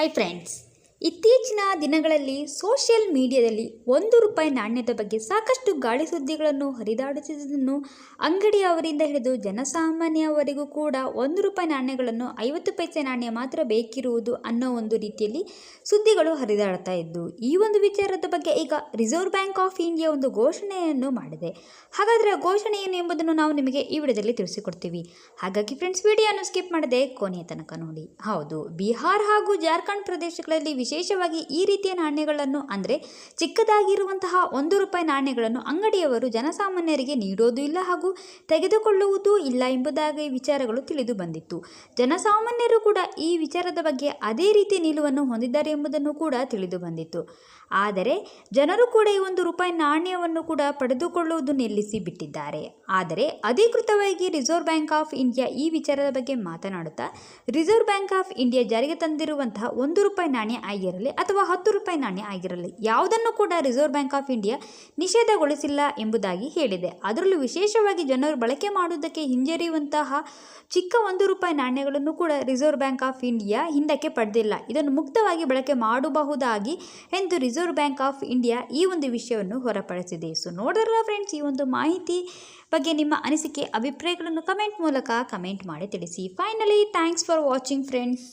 Hi friends ಇತ್ತೀಚಿನ ದಿನಗಳಲ್ಲಿ social ಮೀಡಿಯಾದಲ್ಲಿ ಒಂದು ರೂಪಾಯಿ ನಾಣ್ಯದ ಬಗ್ಗೆ ಸಾಕಷ್ಟು ಗಾಳಿ ಸುದ್ದಿಗಳನ್ನು ಹರಿದಾಡುತ್ತಿದ್ದುದನ್ನು ಅಂಗಡಿಯವರಿಂದ ಹಿಡಿದು ಜನಸಾಮಾನ್ಯವರೆಗೂ ಕೂಡ ಒಂದು ರೂಪಾಯಿ ನಾಣ್ಯಗಳನ್ನು ಐವತ್ತು ಪೈಸೆ ನಾಣ್ಯ ಮಾತ್ರ ಬೇಕಿರುವುದು ಅನ್ನೋ ಒಂದು ರೀತಿಯಲ್ಲಿ ಸುದ್ದಿಗಳು ಹರಿದಾಡ್ತಾ ಇದ್ದು, ಈ ಒಂದು ವಿಚಾರದ ಬಗ್ಗೆ ಈಗ ರಿಸರ್ವ್ ಬ್ಯಾಂಕ್ ಆಫ್ ಇಂಡಿಯಾ ಒಂದು ಘೋಷಣೆಯನ್ನು ಮಾಡಿದೆ. ಹಾಗಾದರೆ ಘೋಷಣೆ ಏನು ಎಂಬುದನ್ನು ನಾವು ನಿಮಗೆ ಈ ವಿಡಿಯೋದಲ್ಲಿ ತಿಳಿಸಿಕೊಡ್ತೀವಿ. ಹಾಗಾಗಿ ಫ್ರೆಂಡ್ಸ್ ವಿಡಿಯೋನ ಸ್ಕಿಪ್ ಮಾಡದೆ ಕೊನೆಯ ತನಕ ನೋಡಿ. ಹೌದು, ಬಿಹಾರ್ ಹಾಗೂ ಜಾರ್ಖಂಡ್ ಪ್ರದೇಶಗಳಲ್ಲಿ ವಿಶೇಷವಾಗಿ ಈ ರೀತಿಯ ನಾಣ್ಯಗಳನ್ನು ಅಂದರೆ ಚಿಕ್ಕದಾಗಿರುವಂತಹ ಒಂದು ರೂಪಾಯಿ ನಾಣ್ಯಗಳನ್ನು ಅಂಗಡಿಯವರು ಜನಸಾಮಾನ್ಯರಿಗೆ ನೀಡೋದೂ ಇಲ್ಲ ಹಾಗೂ ತೆಗೆದುಕೊಳ್ಳುವುದೂ ಇಲ್ಲ ಎಂಬುದಾಗಿ ವಿಚಾರಗಳು ತಿಳಿದು ಬಂದಿತ್ತು. ಜನಸಾಮಾನ್ಯರು ಕೂಡ ಈ ವಿಚಾರದ ಬಗ್ಗೆ ಅದೇ ರೀತಿ ನಿಲುವನ್ನು ಹೊಂದಿದ್ದಾರೆ ಎಂಬುದನ್ನು ಕೂಡ ತಿಳಿದು ಬಂದಿತ್ತು. ಆದರೆ ಜನರು ಕೂಡ ಈ ಒಂದು ರೂಪಾಯಿ ನಾಣ್ಯವನ್ನು ಕೂಡ ಪಡೆದುಕೊಳ್ಳುವುದು ನಿಲ್ಲಿಸಿ ಬಿಟ್ಟಿದ್ದಾರೆ ಆದರೆ ಅಧಿಕೃತವಾಗಿ ರಿಸರ್ವ್ ಬ್ಯಾಂಕ್ ಆಫ್ ಇಂಡಿಯಾ ಈ ವಿಚಾರದ ಬಗ್ಗೆ ಮಾತನಾಡುತ್ತಾ, ರಿಸರ್ವ್ ಬ್ಯಾಂಕ್ ಆಫ್ ಇಂಡಿಯಾ ಜಾರಿಗೆ ತಂದಿರುವಂತಹ ಒಂದು ರೂಪಾಯಿ ನಾಣ್ಯ ಆಗಿರಲಿ ಅಥವಾ ಹತ್ತು ರೂಪಾಯಿ ನಾಣ್ಯ ಆಗಿರಲಿ, ಯಾವುದನ್ನು ಕೂಡ ರಿಸರ್ವ್ ಬ್ಯಾಂಕ್ ಆಫ್ ಇಂಡಿಯಾ ನಿಷೇಧಗೊಳಿಸಿಲ್ಲ ಎಂಬುದಾಗಿ ಹೇಳಿದೆ. ಅದರಲ್ಲೂ ವಿಶೇಷವಾಗಿ ಜನರು ಬಳಕೆ ಮಾಡುವುದಕ್ಕೆ ಹಿಂಜರಿಯುವಂತಹ ಚಿಕ್ಕ ಒಂದು ರೂಪಾಯಿ ನಾಣ್ಯಗಳನ್ನು ಕೂಡ ರಿಸರ್ವ್ ಬ್ಯಾಂಕ್ ಆಫ್ ಇಂಡಿಯಾ ಹಿಂದಕ್ಕೆ ಪಡೆದಿಲ್ಲ. ಇದನ್ನು ಮುಕ್ತವಾಗಿ ಬಳಕೆ ಮಾಡಬಹುದಾಗಿ ಎಂದು ರಿಸರ್ವ್ ಬ್ಯಾಂಕ್ ಆಫ್ ಇಂಡಿಯಾ ಈ ಒಂದು ವಿಷಯವನ್ನು ಹೊರಪಡಿಸಿದೆ. ಸೊ ನೋಡಿದ್ರಲ್ಲ ಫ್ರೆಂಡ್ಸ್ ಈ ಒಂದು ಮಾಹಿತಿ ಬಗ್ಗೆ ನಿಮ್ಮ ಅನಿಸಿಕೆ, ಅಭಿಪ್ರಾಯಗಳನ್ನು ಕಮೆಂಟ್ ಮೂಲಕ ಕಮೆಂಟ್ ಮಾಡಿ ತಿಳಿಸಿ. Finally thanks for watching friends